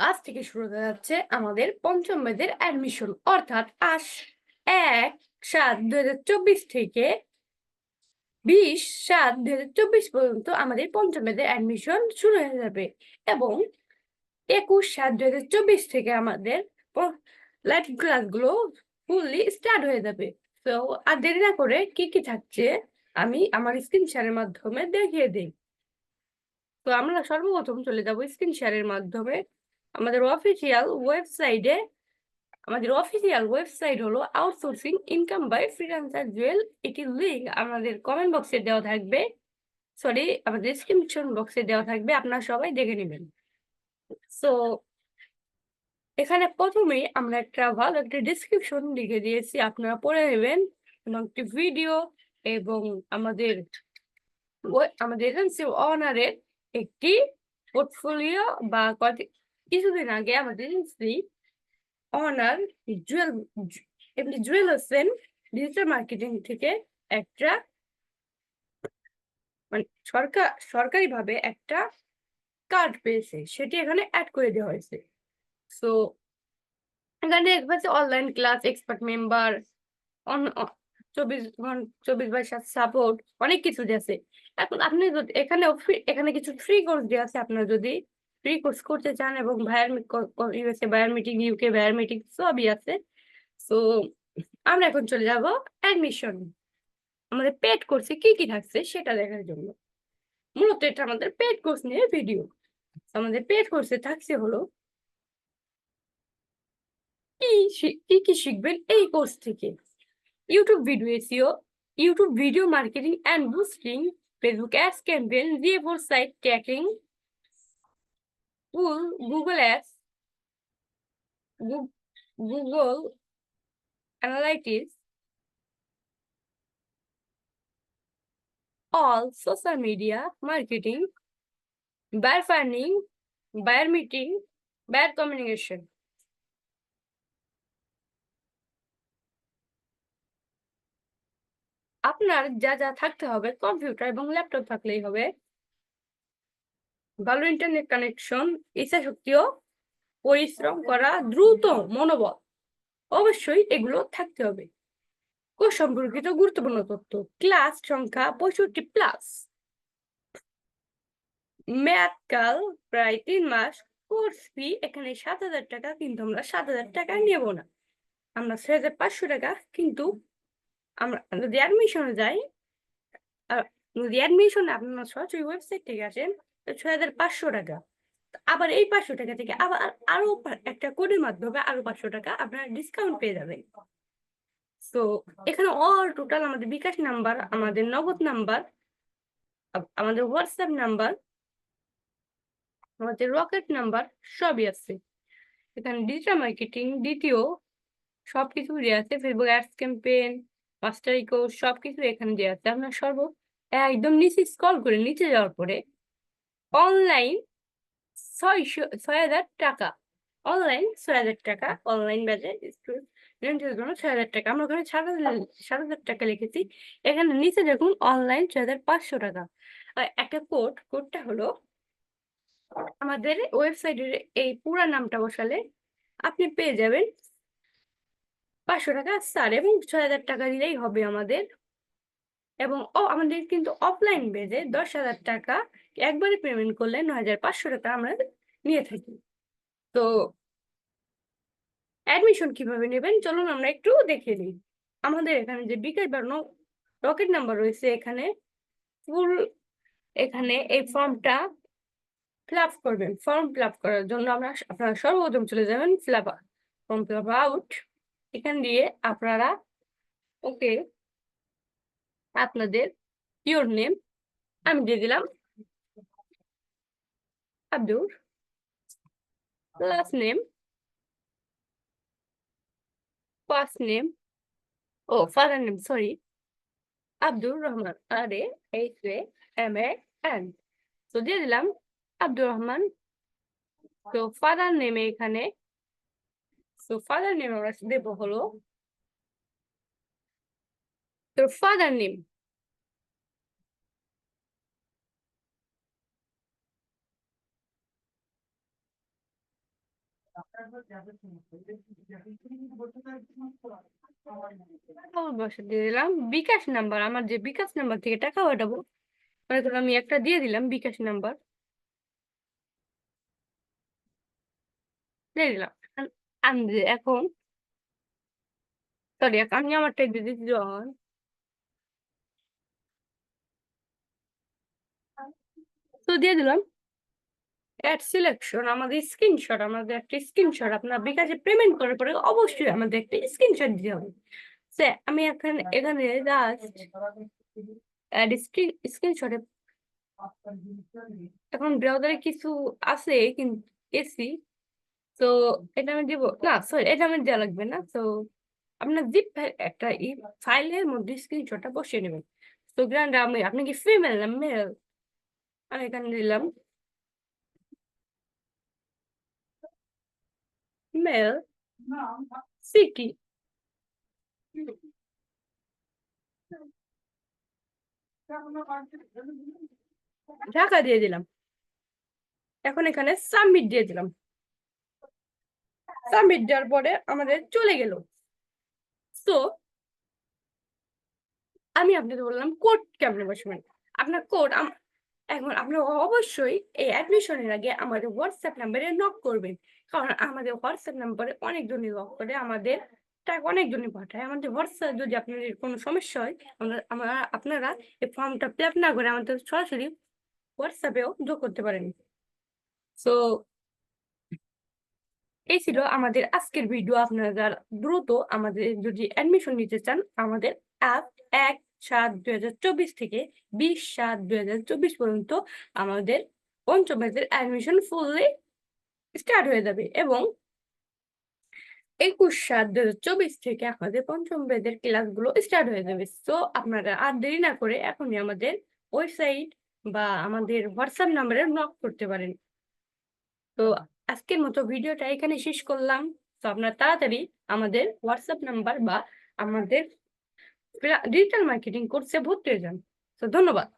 আজ থেকে শুরু হতে যাচ্ছে আমাদের পঞ্চম মেয়াদের অ্যাডমিশন অর্থাৎ আজ এক সাত দুই হাজার চব্বিশ থেকে বিশ সাত দুই হাজার চব্বিশ পর্যন্ত আমাদের পঞ্চম মেয়াদের অ্যাডমিশন শুরু হয়ে যাবে এবং একুশ সাত দুই হাজার চব্বিশ থেকে আমাদের লাইভ ক্লাসগুলো ফুললি স্টার্ট হয়ে যাবে। তো আর দেরি না করে কি কি থাকছে আমি আমার স্ক্রিন শেয়ারের মাধ্যমে দেখিয়ে দিই। তো আমরা সর্বপ্রথম চলে যাব স্ক্রিন শেয়ারের মাধ্যমে। আমাদের অফিসিয়াল ওয়েবসাইটে আমাদের অফিসিয়াল ওয়েবসাইট হলো outsourcing income by freelancer Jewel. এটির লিঙ্ক আমাদের কমেন্ট বক্সে দেওয়া থাকবে। সরি আমাদের ডিসক্রিপশন বক্সে দেওয়া থাকবে, আপনারা সবাই দেখে নেবেন। সো এখানে প্রথমেই আমরা একটা ভালো একটা ডিসক্রিপশন লিখে দিয়েছি, আপনারা পড়ে নেবেন। এবং একটি ভিডিও এবং আমাদের আমাদের এজেন্সি অনারের একটি পোর্টফোলিও বা কত- কিছুদিন আগে আমাদের এজেন্সি অনার জুয়েল এমনি জুয়েল হোসেন ডিজিটাল মার্কেটিং থেকে একটা মানে সরকার সরকারিভাবে একটা কার্ড পেয়েছে, সেটি এখানে অ্যাড করে দেওয়া হয়েছে। সো এখানে দেখবে অনলাইন ক্লাস এক্সপার্ট মেম্বার চব্বিশ ঘণ্টা চব্বিশ বাই সাত সাপোর্ট অনেক কিছু আছে। এখন আপনি যদি এখানে এখানে কিছু ফ্রি কোর্স দেওয়া আছে, আপনারা যদি ফ্রি কোর্স করতে চান এবং buyer USA buyer meeting UK buyer meeting সবই আছে। সো আমরা এখন চলে যাব অ্যাডমিশন আমাদের পেড কোর্সে কি কি থাকছে সেটা দেখার জন্য। মূলত এটা আমাদের পেড কোর্স নিয়ে ভিডিও আমাদের পেড কোর্সে থাকছে হলো কি কি শিখবেন এই কোর্স থেকে। YouTube video SEO, YouTube video marketing and boosting, Facebook ads campaign, GA4 site tracking, Google, Google Ads, Google Analytics, all social media marketing, buyer finding, buyer meeting, buyer communication. আপনার যা যা থাকতে হবে, কম্পিউটার এবং laptop থাকলেই হবে। ভালো internet connection ইচ্ছা শক্তি ও পরিশ্রম করা দ্রুত মনোবল, অবশ্যই এগুলো থাকতে হবে। কোর্স সম্পর্কিত গুরুত্বপূর্ণ তথ্য ক্লাস সংখ্যা পঁয়ষট্টি প্লাস মেয়াদকাল প্রায় তিন মাস কোর্স ফি এখানে সাত হাজার টাকা, কিন্তু আমরা সাত হাজার টাকা নেব না। আমরা ছয় হাজার পাঁচশো টাকা, কিন্তু আমরা যদি অ্যাডমিশনে যাই। যদি অ্যাডমিশনে আপনারা সরাসরি ওয়েবসাইট থেকে আসেন ছয় হাজার পাঁচশো টাকা। আবার এই পাঁচশো টাকা থেকে আবার আরও একটা কোডের মাধ্যমে আরও পাঁচশো টাকা আপনারা ডিসকাউন্ট পেয়ে যাবেন। তো এখানে অল টোটাল আমাদের বিকাশ নাম্বার আমাদের নগদ নাম্বার আমাদের হোয়াটসঅ্যাপ নাম্বার আমাদের রকেট নাম্বার সবই আছে। এখানে ডিজিটাল মার্কেটিং দ্বিতীয়, সবকিছু আছে। Facebook ads campaign master course সবকিছু এখানে দেওয়া আছে। আপনার সর্ব একদম নিচে স্কল করে নিচে যাওয়ার পরে অনলাইন ছয়শো, ছয় হাজার টাকা। অনলাইন ছয় হাজার টাকা অনলাইন ব্যাচে স্টুডেন্টের জন্য ছয় হাজার টাকা। আমরা ওখানে সাত হাজার সাত হাজার টাকা লিখেছি। এখানে নিচে দেখুন অনলাইন ছয় হাজার পাঁচশো টাকা। একটা কোড কোডটা হলো, আমাদের ওয়েবসাইটের এই পুরা নামটা বসালে আপনি পেয়ে যাবেন পাঁচশো টাকা স্যার এবং ছয় হাজার টাকা দিলেই হবে আমাদের। এবং ও, আমাদের কিন্তু অফলাইন বেজে দশ হাজার টাকা একবারে পেমেন্ট করলে নয় হাজার পাঁচশো টাকা আমরা নিয়ে থাকি। তো অ্যাডমিশন কীভাবে নেবেন? চলুন আমরা একটু দেখে নিই। আমাদের এখানে যে বিকাশ বা রকেট নাম্বার রয়েছে এখানে। ফুল এখানে এই ফর্মটা ফিল আপ করবেন। ফর্ম ফিল আপ করার জন্য আমরা আপনারা সর্বপ্রথম চলে যাবেন fill up form fill up out এখান দিয়ে আপনারা, ওকে, আপনাদের ইউর নেম আমি দিয়ে দিলাম Abdur last name first name O father name sorry Abdur Rahman R A H A M N তো দিয়ে দিলাম আব্দুর রহমান, তো ফাদার নেমে এখানে তো ফাদার নেম আমরা দেবো হলো তোর ফাদার নেম দিয়ে দিলাম। বিকাশ নাম্বার, আমার যে বিকাশ নাম্বার থেকে টাকা পাঠাবো, মনে করো আমি একটা দিয়ে দিলাম বিকাশ নাম্বার। দিয়ে দিলাম। আমি এখন? সরি আমি আমারটা দিয়ে দিচ্ছি যখন তো দিয়ে দিলাম। অ্যাড সিলেকশন আমাদের স্ক্রিনশট আমাদের একটা স্ক্রিনশট আপনার বিকাশে পেমেন্ট করার পরে অবশ্যই আমাদের একটা স্ক্রিনশট দিতে হবে। সে আমি এখানে এখানে জাস্ট অ্যাড স্ক্রিনশটে এখন ব্রাউজারে কিছু আছে, কিন্তু এসি তো এটা আমি দিব, না সরি এটা আমি দেওয়া লাগবে না। তো আপনার জিপ একটা ই ফাইলের মধ্যে স্ক্রিনশটটা বসিয়ে নেবেন। তো গ্রান্ড আমি, আপনি কি ফিমেল না মেল আমি এখানে দিলাম। মেল সিটি ঢাকা দিয়ে দিলাম। এখন এখানে সাবমিট দিয়ে দিলাম। সাবমিট দেওয়ার পরে আমাদের চলে গেল। তো আমি আপনাকে বললাম কোড কেমনে বসবেন আপনার কোড এখন আপনি অবশ্যই এই অ্যাডমিশনের আগে আমাদের হোয়াটসঅ্যাপ নাম্বারে নক করবেন। কারণ আমাদের হোয়াটসঅ্যাপ নাম্বারে অনেকজনই নক করে, আমাদের টাকা অনেকজনই পাঠায়। আমাদের হোয়াটসঅ্যাপ যদি আপনাদের কোনো সমস্যা হয়, আমরা আমরা আপনারা এই ফর্মটা ফিল আপ না করে আমাদের সরাসরি হোয়াটসঅ্যাপেও যোগ করতে পারেন। সো এই ছিল আমাদের আজকের ভিডিও আপনারা দ্রুত আমাদের যদি অ্যাডমিশন নিতে চান, আমাদের অ্যাপ এক সাত দুই হাজার চব্বিশ থেকে বিশ সাত দুই হাজার চব্বিশ পর্যন্ত আমাদের পঞ্চম ব্যাচের অ্যাডমিশন ফুললি স্টার্ট হয়ে যাবে এবং একুশ সাত দু হাজার চব্বিশ থেকে আমাদের পঞ্চম ব্যাচের ক্লাসগুলো স্টার্ট হয়ে যাবে। তো আপনারা আর দেরি না করে এখনই আমাদের ওয়েবসাইট বা আমাদের হোয়াটসঅ্যাপ নাম্বারে নক করতে পারেন। তো আজকের মতো ভিডিওটা এখানে শেষ করলাম। তো আপনারা তাড়াতাড়ি আমাদের হোয়াটসঅ্যাপ নাম্বার বা আমাদের ডিজিটাল মার্কেটিং কোর্সে ভর্তি হয়ে যান। তো ধন্যবাদ।